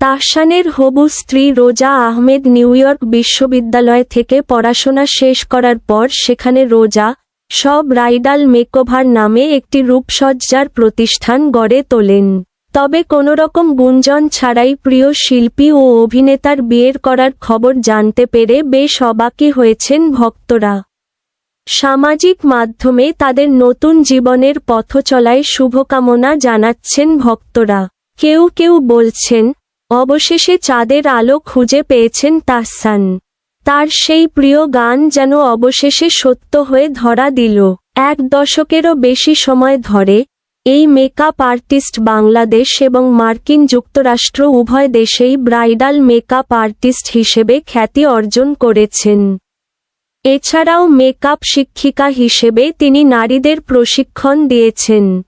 তাহসানের হবু স্ত্রী রোজা আহমেদ নিউ ইয়র্ক বিশ্ববিদ্যালয় থেকে পড়াশোনা শেষ করার পর সেখানে রোজা, সব রাইডাল মেকওভার নামে একটি রূপসজ্জার প্রতিষ্ঠান গড়ে তোলেন। তবে কোনোরকম গুঞ্জন ছাড়াই প্রিয় শিল্পী ও অভিনেতার বিয়ের করার খবর জানতে পেরে বেশ অবাকই হয়েছেন ভক্তরা। সামাজিক মাধ্যমে তাদের নতুন জীবনের পথচলায় শুভকামনা জানাচ্ছেন ভক্তরা। কেউ কেউ বলছেন অবশেষে চাঁদের আলো খুঁজে পেয়েছেন তাহসান। তার সেই প্রিয় গান যেন অবশেষে সত্য হয়ে ধরা দিল। এক দশকেরও বেশি সময় ধরে, এই মেকআপ আর্টিস্ট বাংলাদেশ এবং মার্কিন যুক্তরাষ্ট্র উভয় দেশেই ব্রাইডাল মেকআপ আর্টিস্ট হিসেবে খ্যাতি অর্জন করেছেন। এছাড়াও মেকআপ শিক্ষিকা হিসেবে তিনি নারীদের প্রশিক্ষণ দিয়েছেন।